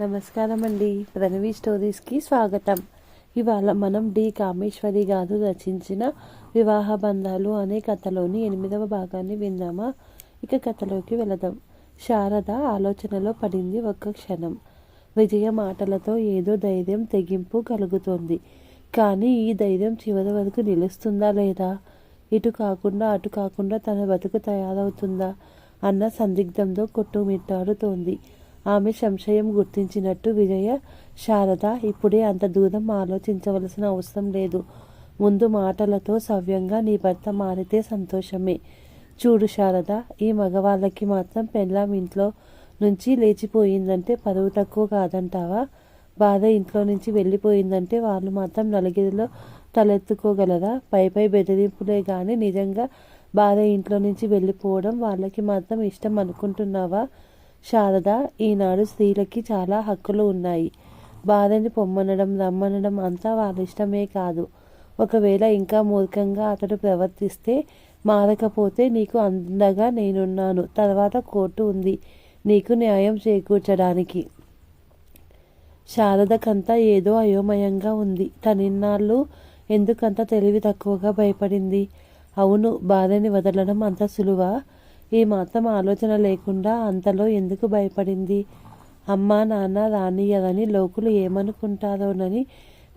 నమస్కారం అండి ప్రణవి స్టోరీస్కి స్వాగతం. ఇవాళ మనం డి కామేశ్వరి గారు రచించిన వివాహ బంధాలు అనే కథలోని ఎనిమిదవ భాగాన్ని విందామా? ఇక కథలోకి వెళదాం. శారద ఆలోచనలో పడింది ఒక్క క్షణం. విజయ మాటలతో ఏదో ధైర్యం తెగింపు కలుగుతోంది. కానీ ఈ ధైర్యం చివరి వరకు నిలుస్తుందా లేదా? ఇటు కాకుండా అటు కాకుండా తన బతుకు తయారవుతుందా? అన్న సందిగ్ధంతో కొట్టుమిట్టాడుతోంది. ఆమె సంశయం గుర్తించినట్టు విజయ శారద ఇప్పుడే అంత దూరం ఆలోచించవలసిన అవసరం లేదు. ముందు మాటలతో సవ్యంగా నీ భర్త మారితే సంతోషమే. చూడు శారద ఈ మగవాళ్ళకి మాత్రం పెళ్ళాం ఇంట్లో నుంచి లేచిపోయిందంటే పరువు తక్కువ కాదంటావా? బాధ ఇంట్లో నుంచి వెళ్ళిపోయిందంటే వాళ్ళు మాత్రం నలుగిరిలో తలెత్తుకోగలరా? పై పై బెదిరింపులే కానీ నిజంగా బాధ ఇంట్లో నుంచి వెళ్ళిపోవడం వాళ్ళకి మాత్రం ఇష్టం అనుకుంటున్నావా? శారద ఈనాడు స్త్రీలకి చాలా హక్కులు ఉన్నాయి. భార్యని పొమ్మనడం రమ్మనడం అంతా వాళ్ళ ఇష్టమే కాదు. ఒకవేళ ఇంకా మూర్ఖంగా అతడు ప్రవర్తిస్తే మారకపోతే నీకు అందగా నేనున్నాను. తర్వాత కోర్టు ఉంది. నీకు న్యాయం చేకూర్చడానికి. శారదకంతా ఏదో అయోమయంగా ఉంది. తనిన్నాళ్ళు ఎందుకంత తెలివి తక్కువగా భయపడింది? అవును భార్యని వదలడం అంత సులువా? ఈ మాత్రం ఆలోచన లేకుండా అంతలో ఎందుకు భయపడింది? అమ్మా నాన్న రానియదని లోకులు ఏమనుకుంటారోనని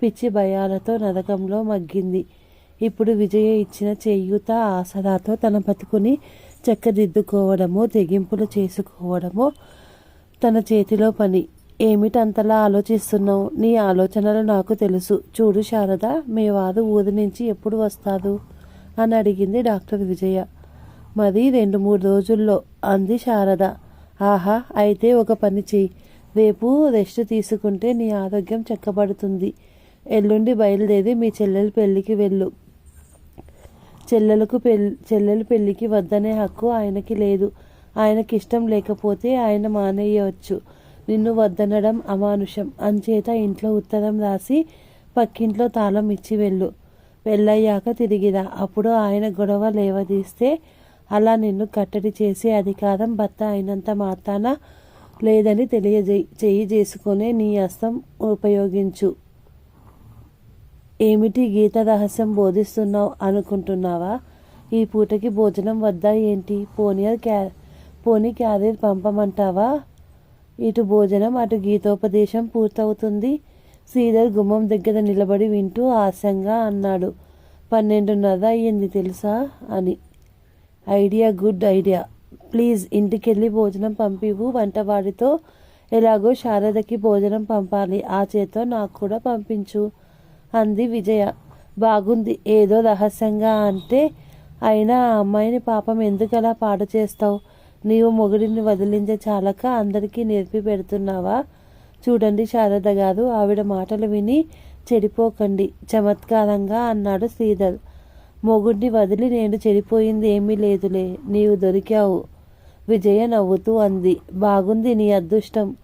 పిచ్చి భయాలతో నరకంలో మగ్గింది. ఇప్పుడు విజయ ఇచ్చిన చేయూత ఆసరాతో తన బతుకుని చెక్కదిద్దుకోవడమో తెగింపులు చేసుకోవడమో తన చేతిలో పని. ఏమిటంతలా ఆలోచిస్తున్నావు? నీ ఆలోచనలు నాకు తెలుసు. చూడు శారద మీ వారు ఊరి నుంచి ఎప్పుడు వస్తారు? అని అడిగింది డాక్టర్ విజయ. మరి రెండు మూడు రోజుల్లో. అంది శారద. ఆహా అయితే ఒక పని చెయ్యి. రేపు రెస్ట్ తీసుకుంటే నీ ఆరోగ్యం చక్కబడుతుంది. ఎల్లుండి బయలుదేరి మీ చెల్లెల పెళ్ళికి వెళ్ళు. చెల్లెలకు పెళ్ళి చెల్లెలు పెళ్ళికి వద్దనే హక్కు ఆయనకి లేదు. ఆయనకి ఇష్టం లేకపోతే ఆయన మానేయవచ్చు నిన్ను వద్దనడం అమానుషం. అంచేత ఇంట్లో ఉత్తరం రాసి పక్కింట్లో తాళం ఇచ్చి వెళ్ళు. పెళ్ళయ్యాక తిరిగిరా. అప్పుడు ఆయన గొడవ లేవదీస్తే అలా నిన్ను కట్టడి చేసే అధికారం భర్త అయినంత మాత్రాన లేదని తెలియజే చేయి చేసుకునే నీ అస్తం ఉపయోగించు. ఏమిటి గీత రహస్యం బోధిస్తున్నావు అనుకుంటున్నావా? ఈ పూటకి భోజనం వద్దా ఏంటి? పోనీయర్ క్యా పోనీ క్యారియర్ పంపమంటావా? ఇటు భోజనం అటు గీతోపదేశం పూర్తవుతుంది. శ్రీధర్ గుమ్మం దగ్గర నిలబడి వింటూ ఆశంగా అన్నాడు. పన్నెండున్నర అయ్యింది తెలుసా? అని. Idea good idea. ప్లీజ్ ఇంటికెళ్ళి భోజనం పంపివు వంటవాడితో ఎలాగో శారదకి భోజనం పంపాలి. ఆ చేతో నాకు కూడా పంపించు అంది విజయ. బాగుంది. ఏదో రహస్యంగా అంటే అయినా ఆ అమ్మాయిని పాపం ఎందుకలా పాడు చేస్తావు? నీవు మొగుడిని వదిలించే చాలక అందరికీ నేర్పి పెడుతున్నావా? చూడండి శారద గారు ఆవిడ మాటలు విని చెడిపోకండి. చమత్కారంగా అన్నాడు శ్రీధర్. మొగుడిని వదిలి నేను చెడిపోయింది ఏమీ లేదులే నీవు దొరికావు. విజయ నవ్వుతూ అంది. బాగుంది నీ అదృష్టం.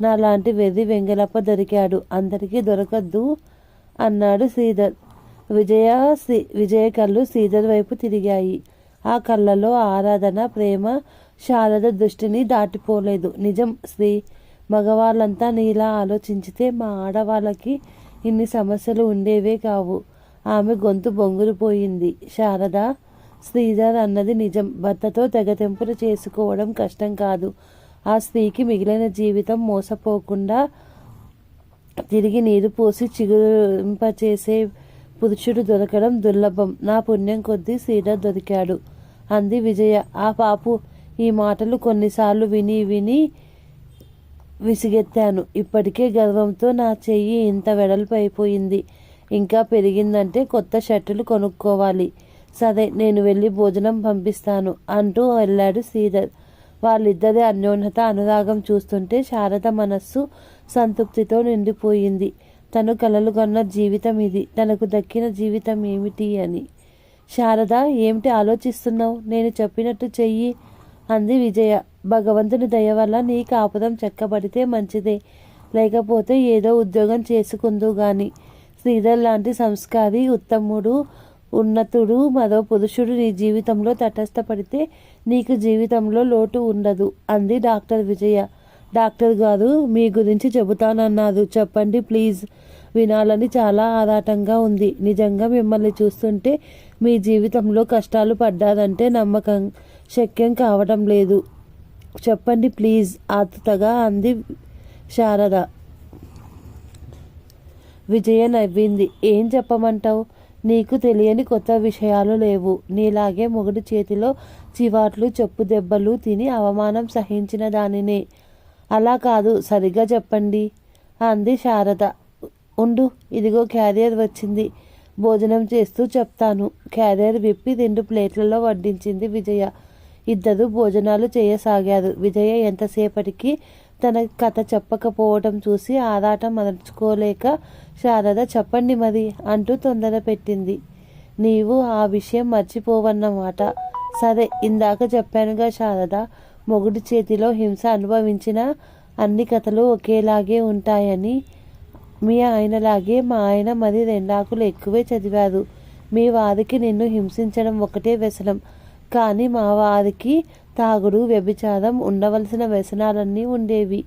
నాలాంటి వెర్రి వెంగలప్ప దొరికాడు. అందరికీ దొరకద్దు అన్నాడు శ్రీధర్. విజయ శ్రీ విజయ కళ్ళు శ్రీధర్ వైపు తిరిగాయి. ఆ కళ్ళలో ఆరాధన ప్రేమ శారద దృష్టిని దాటిపోలేదు. నిజం శ్రీ మగవాళ్ళంతా నీలా ఆలోచించితే మా ఆడవాళ్ళకి ఇన్ని సమస్యలు ఉండేవే కావు. ఆమె గొంతు బొంగురుపోయింది. శారద శ్రీధర్ అన్నది నిజం. భర్తతో తెగతెంపులు చేసుకోవడం కష్టం కాదు. ఆ స్త్రీకి మిగిలిన జీవితం మోసపోకుండా తిరిగి నీరు పోసి చిగురింపచేసే పురుషుడు దొరకడం దుర్లభం. నా పుణ్యం కొద్దీ శ్రీధర్ దొరికాడు. అంది విజయ. ఆ పాపు ఈ మాటలు కొన్నిసార్లు విని విని విసిగెత్తాను. ఇప్పటికే గర్వంతో నా చెయ్యి ఇంత వెడల్పు అయిపోయింది ఇంకా పెరిగిందంటే కొత్త షర్టులు కొనుక్కోవాలి. సరే నేను వెళ్ళి భోజనం పంపిస్తాను అంటూ వెళ్ళాడు శ్రీధర్. వాళ్ళిద్దరి అన్యోన్యత అనురాగం చూస్తుంటే శారద మనస్సు సంతృప్తితో నిండిపోయింది. తను కలలు జీవితం ఇది తనకు దక్కిన జీవితం ఏమిటి అని. శారద ఏమిటి ఆలోచిస్తున్నావు? నేను చెప్పినట్టు చెయ్యి అంది విజయ. భగవంతుని దయ వల్ల నీ కాపురం చెక్కబడితే మంచిదే లేకపోతే ఏదో ఉద్యోగం చేసుకుందు గాని. శ్రీధర్ లాంటి సంస్కారి ఉత్తముడు ఉన్నతుడు మరో పురుషుడు నీ జీవితంలో తటస్థపడితే నీకు జీవితంలో లోటు ఉండదు అంది డాక్టర్ విజయ. డాక్టర్ గారు మీ గురించి చెబుతానన్నారు చెప్పండి ప్లీజ్. వినాలని చాలా ఆరాటంగా ఉంది. నిజంగా మిమ్మల్ని చూస్తుంటే మీ జీవితంలో కష్టాలు పడ్డారంటే నమ్మకం శక్యం కావటం లేదు. చెప్పండి ప్లీజ్. ఆతుతగా అంది శారద. విజయ నవ్వింది. ఏం చెప్పమంటావు? నీకు తెలియని కొత్త విషయాలు లేవు. నీలాగే మొగుడు చేతిలో చివాట్లు చెప్పు దెబ్బలు తిని అవమానం సహించిన దానినే. అలా కాదు సరిగ్గా చెప్పండి అంది శారద. ఉండు ఇదిగో క్యారియర్ వచ్చింది. భోజనం చేస్తూ చెప్తాను. క్యారియర్ విప్పి రెండు ప్లేట్లలో వడ్డించింది విజయ. ఇద్దరు భోజనాలు చేయసాగారు. విజయ ఎంతసేపటికి తన కథ చెప్పకపోవటం చూసి ఆరాటం మరచుకోలేక శారద చెప్పండి మరి అంటూ తొందర పెట్టింది. నీవు ఆ విషయం మర్చిపోవన్నమాట సరే ఇందాక చెప్పానుగా శారద మొగుడి చేతిలో హింస అనుభవించిన అన్ని కథలు ఒకేలాగే ఉంటాయని మీ ఆయనలాగే మా ఆయన మరి రెండాకులు ఎక్కువే చదివారు. మీ వారికి నిన్ను హింసించడం ఒకటే వ్యసనం. కానీ మా వారికి తాగుడు వ్యభిచారం ఉండవలసిన వ్యసనాలన్నీ ఉండేవి.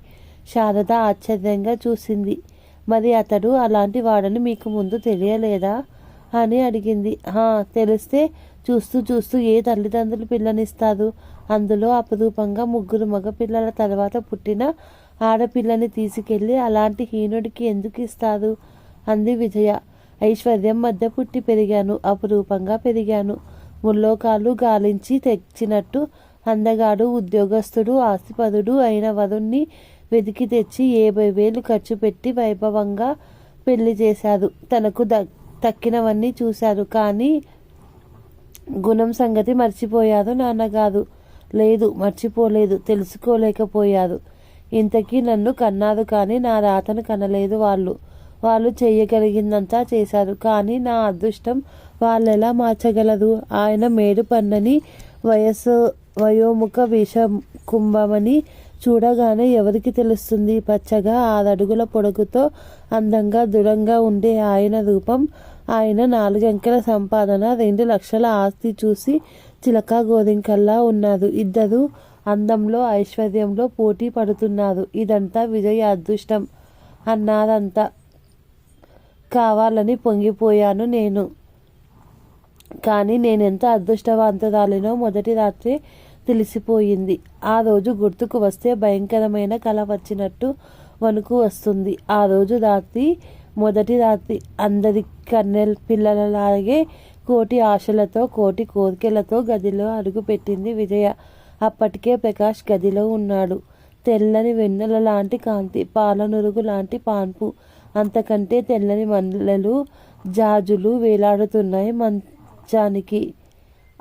శారద ఆశ్చర్యంగా చూసింది. మరి అతడు అలాంటి వాడని మీకు ముందు తెలియలేదా? అని అడిగింది. హా తెలిస్తే చూస్తూ చూస్తూ ఏ తల్లిదండ్రులు పిల్లనిస్తారు? అందులో అపురూపంగా ముగ్గురు మగ పిల్లల తర్వాత పుట్టిన ఆడపిల్లని తీసుకెళ్ళి అలాంటి హీనుడికి ఎందుకు ఇస్తారు? అంది విజయ. ఐశ్వర్యం మధ్య పుట్టి పెరిగాను అపురూపంగా పెరిగాను. ముల్లోకాలు గాలించి తెచ్చినట్టు అందగాడు ఉద్యోగస్తుడు ఆస్తిపదుడు అయిన వరుణ్ణి వెతికి తెచ్చి యాభై వేలు ఖర్చు పెట్టి వైభవంగా పెళ్ళి చేశారు తనకు ద తక్కినవన్నీ చూశారు కానీ గుణం సంగతి మర్చిపోయారు నాన్నగారు. లేదు మర్చిపోలేదు తెలుసుకోలేకపోయారు ఇంతకీ నన్ను కన్నారు కానీ నా రాతను కనలేదు వాళ్ళు. వాళ్ళు చేయగలిగిందంతా చేశారు కానీ నా అదృష్టం వాళ్ళెలా మార్చగలరు ఆయన మేడు పన్నని వయస్సు వయోముఖ విష కుంభమని చూడగానే ఎవరికి తెలుస్తుంది? పచ్చగా ఆరడుగుల పొడుగుతో అందంగా దృఢంగా ఉండే ఆయన రూపం ఆయన నాలుగంకెల సంపాదన రెండు లక్షల ఆస్తి చూసి చిలక గోరింకల్లా ఉన్నారు ఇద్దరు అందంలో ఐశ్వర్యంలో పోటీ పడుతున్నారు. ఇదంతా విజయ అదృష్టం అన్నారంతా. కావాలని పొంగిపోయాను నేను. కానీ నేనెంత అదృష్టవంతురాలినో మొదటి రాత్రి తెలిసిపోయింది. ఆ రోజు గుర్తుకు వస్తే భయంకరమైన కళ వచ్చినట్టు వణుకు వస్తుంది. ఆ రోజు రాత్రి మొదటి రాత్రి అందరి కన్నెల్ పిల్లలలాగే కోటి ఆశలతో కోటి కోరికలతో గదిలో అడుగుపెట్టింది విజయ. అప్పటికే ప్రకాష్ గదిలో ఉన్నాడు. తెల్లని వెన్నెల లాంటి కాంతి పాలనురుగు లాంటి పాన్పు. అంతకంటే తెల్లని మల్లెలు జాజులు వేలాడుతున్నాయి మంచానికి.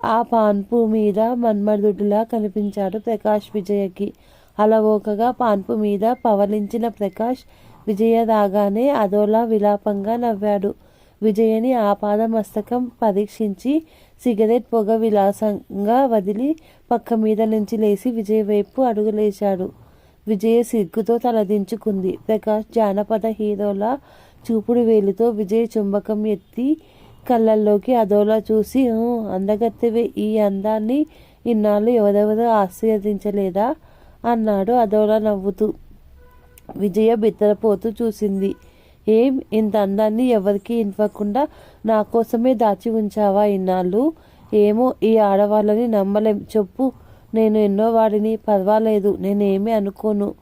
ఆ పాన్పు మీద మన్మధుడిలా కనిపించాడు ప్రకాష్ విజయకి. అలవోకగా పాన్పు మీద పవలించిన ప్రకాష్ విజయ రాగానే అదోలా విలాపంగా నవ్వాడు. విజయని ఆపాద మస్తకం పరీక్షించి సిగరెట్ పొగ విలాసంగా వదిలి పక్క మీద నుంచి లేచి విజయ్ వైపు అడుగులేశాడు. విజయ సిగ్గుతో తలదించుకుంది. ప్రకాష్ జానపద హీరోలా చూపుడు వేలితో విజయ్ చుంబకం ఎత్తి కళ్ళల్లోకి అదోలా చూసి అందగత్తెవి ఈ అందాన్ని ఇన్నాళ్ళు ఎవరెవరో ఆశీర్వదించలేదా? అన్నాడు అదోలా నవ్వుతూ. విజయ బిత్తరపోతూ చూసింది. ఏం ఇంత అందాన్ని ఎవరికి ఇవ్వకుండా నా కోసమే దాచి ఉంచావా ఇన్నాళ్ళు? ఏమో ఈ ఆడవాళ్ళని నమ్మలేం. చెప్పు నేను ఎన్నో వాడిని పర్వాలేదు నేనేమీ అనుకోను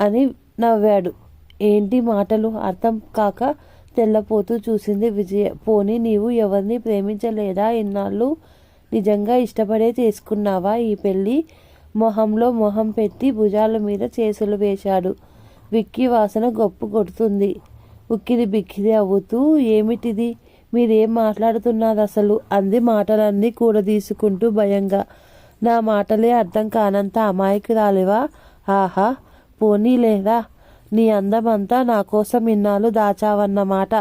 అని నవ్వాడు. ఏంటి మాటలు? అర్థం కాక తెల్లపోతూ చూసింది విజయ. పోనీ నీవు ఎవరిని ప్రేమించలేదా? ఇన్నాళ్ళు నిజంగా ఇష్టపడే చేసుకున్నావా? ఈ పెళ్ళి మొహంలో మొహం పెట్టి భుజాల మీద చేసులు వేశాడు. విక్కి వాసన గొప్ప కొడుతుంది. ఉక్కిరి బిక్కిరి అవుతూ ఏమిటిది? మీరేం మాట్లాడుతున్నారు అసలు అంది మాటలన్నీ కూడదీసుకుంటూ భయంగా. నా మాటలే అర్థం కానంత అమాయకురాలివా? ఆహా! పోనీలేరా నీ అందమంతా నా కోసం ఇన్నాళ్ళు దాచావన్నమాట.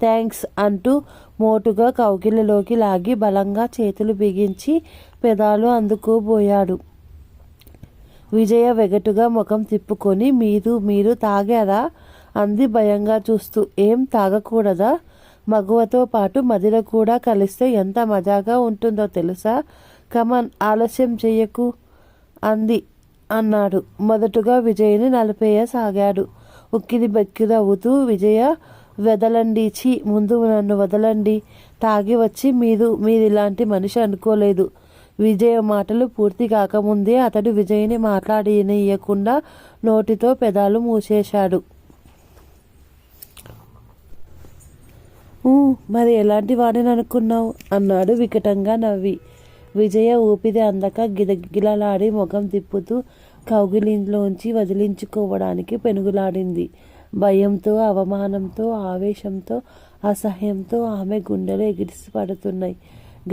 థ్యాంక్స్ అంటూ మోటుగా కౌగిలిలోకి లాగి బలంగా చేతులు బిగించి పెదాలు అందుకోబోయాడు. విజయ వెగటుగా ముఖం తిప్పుకొని మీరు మీరు తాగారా? అంది భయంగా చూస్తూ. ఏం తాగకూడదా? మగువతో పాటు మదిర కూడా కలిస్తే ఎంత మజాగా ఉంటుందో తెలుసా? కమన్ ఆలస్యం చెయ్యకు అంది అన్నాడు. మొదటగా విజయ్ని నలిపేయసాగాడు. ఉక్కిరి బక్కిరి అవుతూ విజయ వదలండి చీ ముందు నన్ను వదలండి. తాగి వచ్చి మీరు మీరు ఇలాంటి మనిషి అనుకోలేదు. విజయ మాటలు పూర్తి కాకముందే అతడు విజయ్ని మాట్లాడనీయకుండా నోటితో పెదాలు మూసేశాడు. మరి ఎలాంటి వాడిని అనుకున్నావు? అన్నాడు వికటంగా నవ్వి. విజయ ఊపిరి అందక గిలగిలలాడి ముఖం తిప్పుతూ కౌగిలిలోంచి వదిలించుకోవడానికి పెనుగులాడింది. భయంతో అవమానంతో ఆవేశంతో అసహ్యంతో ఆమె గుండెలు ఎగిరిసి పడుతున్నాయి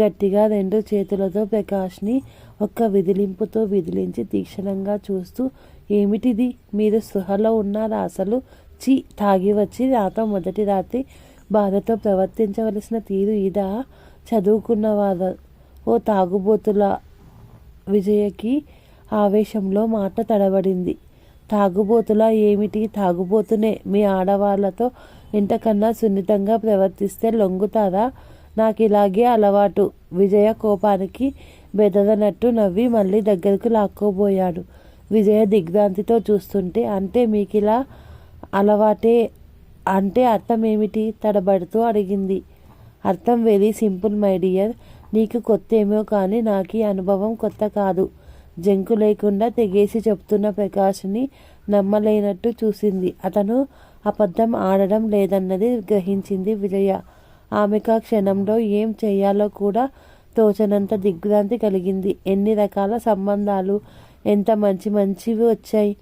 గట్టిగా రెండు చేతులతో ప్రకాష్ని ఒక్క విదిలింపుతో విదిలించి తీక్షణంగా చూస్తూ ఏమిటిది? మీరు స్పృహలో ఉన్నారా అసలు? చి తాగి వచ్చి నాతో మొదటి రాత్రి బాధతో ప్రవర్తించవలసిన తీరు ఇదా? చదువుకున్నవారు ఓ తాగుబోతుల విజయకి ఆవేశంలో మాట తడబడింది. తాగుబోతులా ఏమిటి? తాగుబోతునే. మీ ఆడవాళ్ళతో ఇంతకన్నా సున్నితంగా ప్రవర్తిస్తే లొంగుతారా? నాకు ఇలాగే అలవాటు. విజయ కోపానికి బెదరనట్టు నవ్వి మళ్ళీ దగ్గరకు లాక్కోబోయాడు. విజయ దిగ్భ్రాంతితో చూస్తుంటే అంటే మీకు ఇలా అలవాటే అంటే అర్థం ఏమిటి తడబడుతూ అడిగింది. అర్థం వెరీ సింపుల్ మై డియర్. నీకు కొత్త ఏమో కానీ నాకు ఈ అనుభవం కొత్త కాదు. జంకు లేకుండా తెగేసి చెప్తున్న ప్రకాష్ని నమ్మలేనట్టు చూసింది. అతను అబద్ధం ఆడడం లేదన్నది గ్రహించింది విజయ. ఆమెకు ఆ క్షణంలో ఏం చేయాలో కూడా తోచనంత దిగ్భ్రాంతి కలిగింది. ఎన్ని రకాల సంబంధాలు ఎంత మంచి మంచివి వచ్చాయి.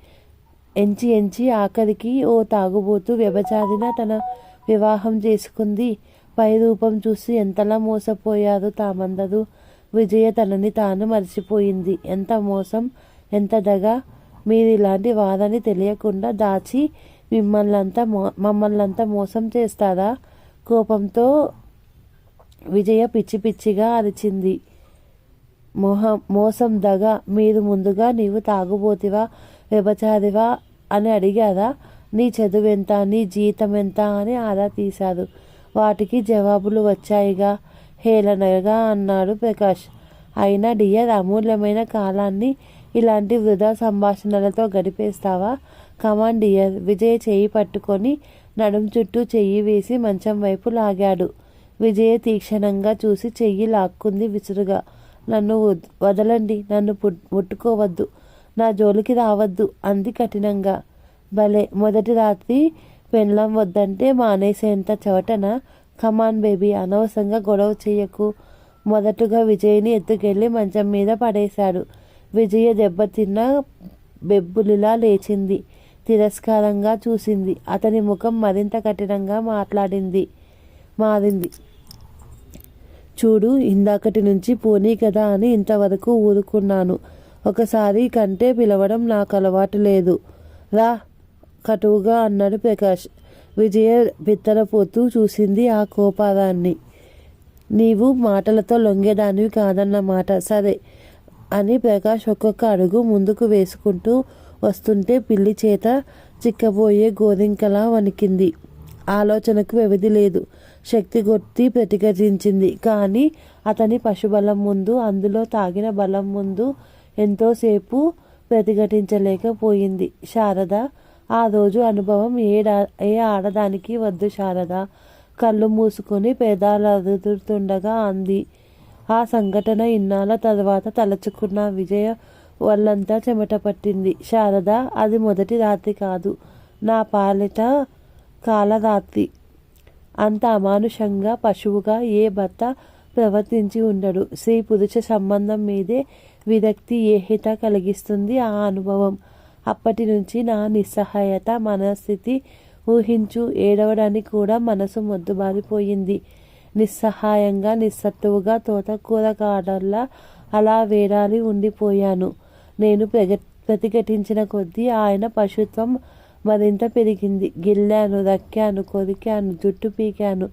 ఎంచి ఎంచి ఆఖరికి ఓ తాగుబోతూ వ్యభచారిన తన వివాహం చేసుకుంది. పై రూపం చూసి ఎంతలా మోసపోయారు తామందరూ. విజయ తనని తాను మర్చిపోయింది. ఎంత మోసం ఎంత దగ మీరు ఇలాంటి వాదని తెలియకుండా దాచి మిమ్మల్నంతా మో మమ్మల్నంతా మోసం చేస్తారా? కోపంతో విజయ పిచ్చి పిచ్చిగా అరిచింది. మోహం మోసం దగ మీరు ముందుగా నీవు తాగుబోతివా వ్యభచారివా అని అడిగారా? నీ చదువు ఎంత నీ జీతం ఎంత అని ఆరా తీశారు. వాటికి జవాబులు వచ్చాయిగా. హేళనగా అన్నాడు ప్రకాష్. అయినా డియర్ అమూల్యమైన కాలాన్ని ఇలాంటి వృధా సంభాషణలతో గడిపేస్తావా? కమాన్ డియర్ విజయ్ చేయి పట్టుకొని నడుం చుట్టూ చెయ్యి వేసి మంచం వైపు లాగాడు. విజయ తీక్షణంగా చూసి చెయ్యి లాక్కుంది విసురుగా. నన్ను వదలండి నన్ను ముట్టుకోవద్దు. నా జోలికి రావద్దు అంది కఠినంగా. భలే మొదటి రాత్రి పెళ్ళం వద్దంటే మానేసేంత చవటన? కమాన్ బేబీ అనవసరంగా గొడవ చేయకు. మొదటగా విజయ్ని ఎత్తుకెళ్ళి మంచం మీద పడేశాడు. విజయ దెబ్బతిన్న బెబ్బులిలా లేచింది. తిరస్కారంగా చూసింది. అతని ముఖం మరింత కఠినంగా మాట్లాడింది. మారింది. చూడు ఇందాకటి నుంచి పోనీ కదా అని ఇంతవరకు ఊరుకున్నాను. ఒకసారి కంటే పిలవడం నాకు అలవాటు లేదు. రా కటువుగా అన్నాడు ప్రకాష్. విజయ బిత్తరపోతూ చూసింది ఆ కోపారాన్ని నీవు మాటలతో లొంగేదానివి కాదన్నమాట సరే అని ప్రకాష్ ఒక్కొక్క అడుగు ముందుకు వేసుకుంటూ వస్తుంటే పిల్లి చేత చిక్కబోయే గోరింకలా వణికింది. ఆలోచనకు వ్యవధి లేదు. శక్తి కొట్టి ప్రతిఘటించింది. కానీ అతని పశుబలం ముందు అందులో తాగిన బలం ముందు ఎంతోసేపు ప్రతిఘటించలేకపోయింది. శారద ఆ రోజు అనుభవం ఏడా ఏ ఆడదానికి వద్దు శారద. కళ్ళు మూసుకొని పేదాలు అదురుతుండగా అంది. ఆ సంఘటన ఇన్నాళ్ళ తర్వాత తలచుకున్న విజయ వాళ్ళంతా చెమట పట్టింది. శారద అది మొదటి రాత్రి కాదు. నా పాలిట కాలరాత్రి. అంత అమానుషంగా పశువుగా ఏ భర్త ప్రవర్తించి ఉండడు. స్త్రీ పురుష సంబంధం మీదే విరక్తి ఏహిత కలిగిస్తుంది ఆ అనుభవం. అప్పటి నుంచి నా నిస్సహాయత మనస్థితి ఊహించు ఏడవడానికి కూడా మనసు మొద్దుబారిపోయింది నిస్సహాయంగా నిస్సత్తువుగా తోటకూర కాడల్లా అలా వేడాలి ఉండిపోయాను. నేను ప్రగ ప్రతిఘటించిన కొద్దీ ఆయన పశుత్వం మరింత పెరిగింది. గిల్లాను రక్కాను కొరికాను జుట్టు పీకాను.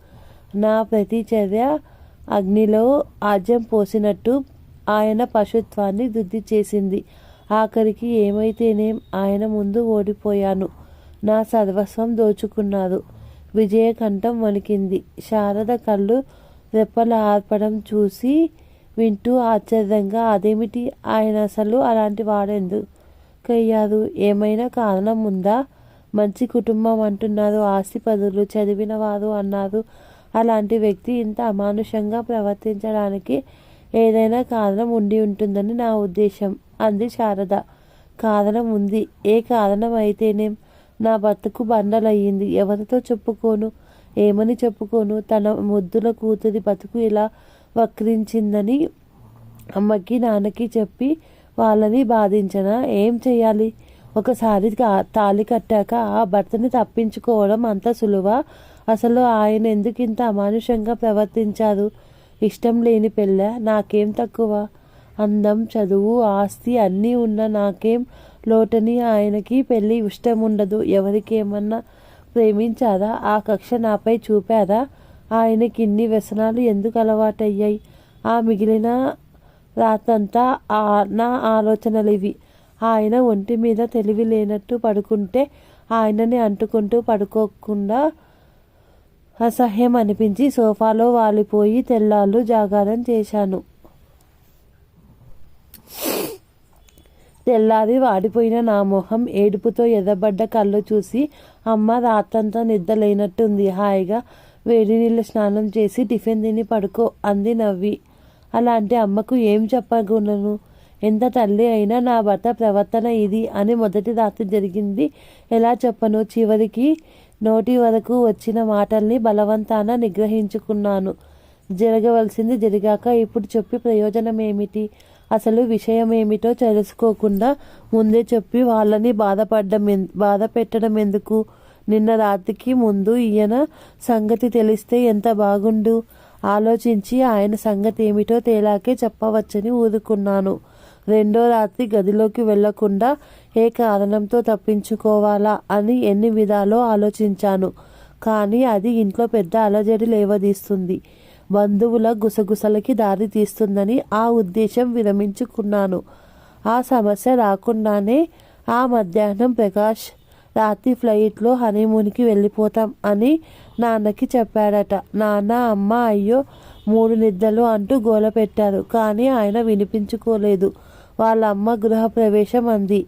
నా ప్రతి చర్య అగ్నిలో ఆజ్యం పోసినట్టు ఆయన పశుత్వాన్ని వృద్ధి చేసింది. ఆఖరికి ఏమైతేనేం ఆయన ముందు ఓడిపోయాను. నా సర్వస్వం దోచుకున్నారు విజయకంఠం వణికింది. శారద కళ్ళు రెప్పల ఆర్పడం చూసి వింటూ ఆశ్చర్యంగా అదేమిటి? ఆయన అసలు అలాంటి వాడెందు కయ్యారు? ఏమైనా కారణం ఉందా? మంచి కుటుంబం అంటున్నారు. ఆస్తిపదులు చదివిన వారు అన్నారు. అలాంటి వ్యక్తి ఇంత అమానుషంగా ప్రవర్తించడానికి ఏదైనా కారణం ఉండి ఉంటుందని నా ఉద్దేశం. అంది శారద. కారణం ఉంది. ఏ కారణం అయితేనేం నా బతుకు బండలయ్యింది. ఎవరితో చెప్పుకోను? ఏమని చెప్పుకోను? తన ముద్దుల కూతురి బతుకు ఇలా వక్రించిందని అమ్మకి నాన్నకి చెప్పి వాళ్ళని బాధించనా? ఏం చేయాలి ఒకసారి తాళి కట్టాక ఆ భర్తని తప్పించుకోవడం అంత సులువా? అసలు ఆయన ఎందుకు ఇంత అమానుషంగా ప్రవర్తించారు? ఇష్టం లేని పెళ్ళ? నాకేం తక్కువ? అందం చదువు ఆస్తి అన్నీ ఉన్న నాకేం లోటని ఆయనకి పెళ్ళి ఇష్టం ఉండదు ఎవరికేమన్నా ప్రేమించారా ఆ కక్ష నాపై చూపారా? ఆయనకి ఇన్ని వ్యసనాలు ఎందుకు అలవాటయ్యాయి? ఆ మిగిలిన రాతంతా నా ఆలోచనలు ఇవి ఆయన ఒంటి మీద తెలివి లేనట్టు పడుకుంటే ఆయనని అంటుకుంటూ పడుకోకుండా అసహ్యం అనిపించి సోఫాలో వాలిపోయి తెల్లాళ్ళు జాగారం చేశాను. తెల్లారి వాడిపోయిన నా మొహం ఏడుపుతో ఎర్రబడ్డ కళ్ళు చూసి అమ్మ రాత్రంతా నిద్ర లేనట్టుంది హాయిగా వేడి నీళ్ళ స్నానం చేసి టిఫిన్ తిని పడుకో అంది నవ్వి. అలాంటి అమ్మకు ఏం చెప్పగలను? ఎంత తల్లి అయినా నా భర్త ప్రవర్తన ఇది అని మొదటి రాత్రి జరిగింది. ఎలా చెప్పను? చివరికి నోటి వరకు వచ్చిన మాటల్ని బలవంతాన నిగ్రహించుకున్నాను. జరగవలసింది జరిగాక ఇప్పుడు చెప్పి ప్రయోజనం ఏమిటి అసలు విషయం ఏమిటో తెలుసుకోకుండా ముందే చెప్పి వాళ్ళని బాధపడ్డం బాధ పెట్టడం ఎందుకు? నిన్న రాత్రికి ముందు ఈయన సంగతి తెలిస్తే ఎంత బాగుండు? ఆలోచించి ఆయన సంగతి ఏమిటో తేలాకే చెప్పవచ్చని ఊరుకున్నాను రెండో రాత్రి గదిలోకి వెళ్ళకుండా ఏ కారణంతో తప్పించుకోవాలా అని ఎన్ని విధాలో ఆలోచించాను. కానీ అది ఇంట్లో పెద్ద అలజడి లేవదీస్తుంది. బంధువుల గుసగుసలకి దారి తీస్తుందని ఆ ఉద్దేశం విరమించుకున్నాను. ఆ సమస్య రాకుండానే ఆ మధ్యాహ్నం ప్రకాష్ రాత్రి ఫ్లైట్లో హనీమూన్కి వెళ్ళిపోతాం అని నాన్నకి చెప్పాడట. నాన్న అమ్మ అయ్యో మూడు నిద్రలు అంటూ గోల పెట్టారు. కానీ ఆయన వినిపించుకోలేదు. వాళ్ళ అమ్మ గృహప్రవేశం అంది.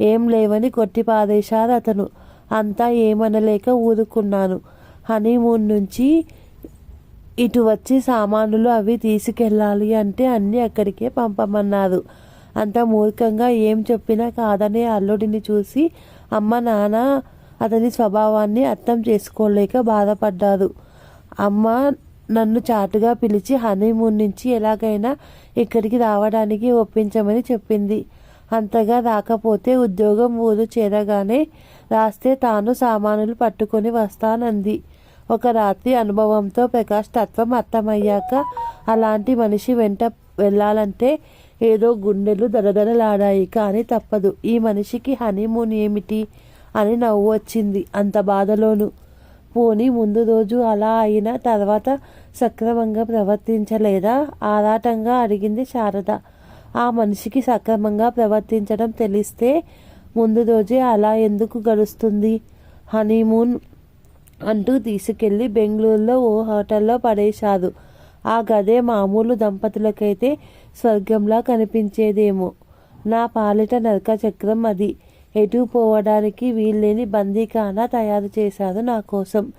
ఏం లేవని కొట్టి పారేశారు అతను. అంతా ఏమనలేక ఊరుకున్నాను. హనీమూన్ నుంచి ఇటు వచ్చి సామానులు అవి తీసుకెళ్ళాలి అంటే అన్నీ అక్కడికే పంపమన్నారు అంత మూర్ఖంగా ఏం చెప్పినా కాదనే అల్లుడిని చూసి అమ్మ నాన్న అతని స్వభావాన్ని అర్థం చేసుకోలేక బాధపడ్డారు అమ్మ నన్ను చాటుగా పిలిచి హనీమూన్ నుంచి ఎలాగైనా ఇక్కడికి రావడానికి ఒప్పించమని చెప్పింది. అంతగా రాకపోతే ఉద్యోగం ఊరు చేరగానే రాస్తే తాను సామానులు పట్టుకొని వస్తానంది. ఒక రాత్రి అనుభవంతో ప్రకాష్ తత్వం అర్థమయ్యాక అలాంటి మనిషి వెంట వెళ్ళాలంటే ఏదో గుండెలు దడదడలాడాయి కానీ తప్పదు. ఈ మనిషికి హనీమూన్ ఏమిటి అని నవ్వు వచ్చింది. అంత బాధలోను. పోనీ ముందు రోజు అలా అయిన తర్వాత సక్రమంగా ప్రవర్తించలేదా? ఆరాటంగా అడిగింది శారద. ఆ మనిషికి సక్రమంగా ప్రవర్తించడం తెలిస్తే ముందు రోజే అలా ఎందుకు గడుస్తుంది? హనీమూన్ అంటూ తీసుకెళ్ళి బెంగళూరులో ఓ హోటల్లో పడేశారు ఆ గదే మామూలు దంపతులకైతే స్వర్గంలా కనిపించేదేమో. నా పాలిట నరక చక్రం అది. ఎటు పోవడానికి వీల్లేని బందీఖానా తయారు చేశారు నా కోసం.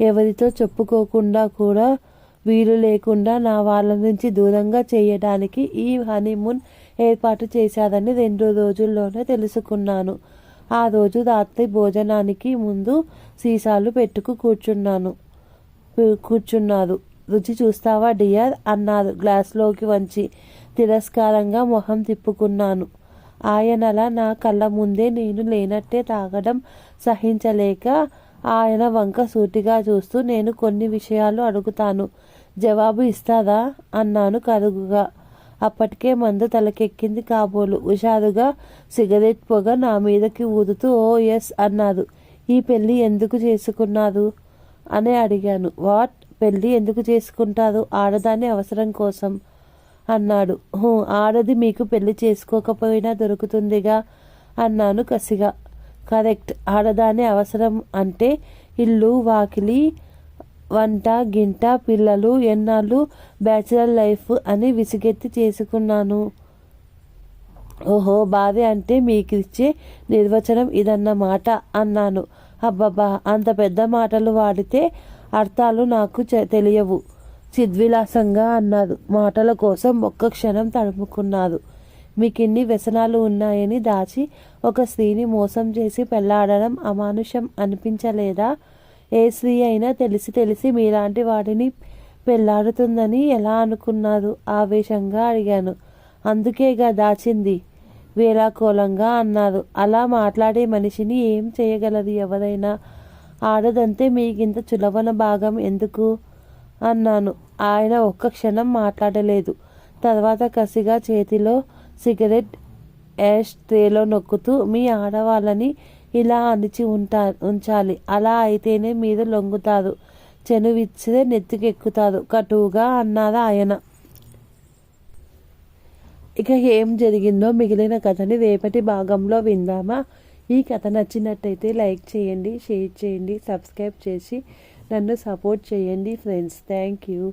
ఎవరితో చెప్పుకోకుండా కూడా వీలు లేకుండా నా వాళ్ళ నుంచి దూరంగా చేయడానికి ఈ హనీమూన్ ఏర్పాటు చేశారని రెండు రోజుల్లోనే తెలుసుకున్నాను. ఆ రోజు రాత్రి భోజనానికి ముందు సీసాలు పెట్టుకు కూర్చున్నాను. కూర్చున్నారు రుచి చూస్తావా డియర్? అన్నారు గ్లాస్లోకి వంచి తిరస్కారంగా మొహం తిప్పుకున్నాను. ఆయనలా నా కళ్ళ ముందే నేను లేనట్టే తాగడం సహించలేక ఆయన వంక సూటిగా చూస్తూ నేను కొన్ని విషయాలు అడుగుతాను. జవాబు ఇస్తారా అన్నాను కరుగుగా అప్పటికే మందు తలకెక్కింది కాబోలు. హుషారుగా సిగరెట్ పొగ నా మీదకి ఊదుతూ ఓ ఎస్ అన్నారు ఈ పెళ్ళి ఎందుకు చేసుకున్నారు? అని అడిగాను. వాట్? పెళ్ళి ఎందుకు చేసుకుంటారు? ఆడదాని అవసరం కోసం అన్నాడు. ఆడది మీకు పెళ్ళి చేసుకోకపోయినా దొరుకుతుందిగా అన్నాను కసిగా. కరెక్ట్. ఆడదాని అవసరం అంటే ఇల్లు వాకిలి వంట గింట పిల్లలు ఎన్నాళ్ళు బ్యాచిలర్ లైఫ్ అని విసిగెత్తి చేసుకున్నాను. ఓహో భార్య అంటే మీకిచ్చే నిర్వచనం ఇదన్నమాట అన్నాను. అబ్బబ్బా అంత పెద్ద మాటలు వాడితే అర్థాలు నాకు తెలియవు. చిద్విలాసంగా అన్నారు మాటల కోసం ఒక్క క్షణం తడుముకున్నారు మీకిన్ని వ్యసనాలు ఉన్నాయని దాచి ఒక స్త్రీని మోసం చేసి పెళ్ళాడడం అమానుషం అనిపించలేదా? ఏ స్త్రీ అయినా తెలిసి తెలిసి మీలాంటి వాడిని పెళ్ళాడుతుందని ఎలా అనుకున్నారు ఆవేశంగా అడిగాను. అందుకేగా దాచింది. వేలాకోలంగా అన్నారు అలా మాట్లాడే మనిషిని ఏం చేయగలదు? ఎవరైనా ఆడదంతే మీకింత చులవన భాగం ఎందుకు? అన్నాను. ఆయన ఒక్క క్షణం మాట్లాడలేదు. తర్వాత కసిగా చేతిలో సిగరెట్ యాష్ ట్రేలో నొక్కుతూ మీ ఆడవాళ్ళని ఇలా అణిచి ఉంటా ఉంచాలి. అలా అయితేనే మీరు లొంగుతారు చెనువిచ్చితే నెత్తికెక్కుతాదు. కటువుగా అన్నారు ఆయన. ఇక ఏం జరిగిందో మిగిలిన కథని రేపటి భాగంలో విందామా? ఈ కథ నచ్చినట్టయితే లైక్ చేయండి షేర్ చేయండి సబ్స్క్రైబ్ చేసి నన్ను సపోర్ట్ చేయండి ఫ్రెండ్స్. Thank you.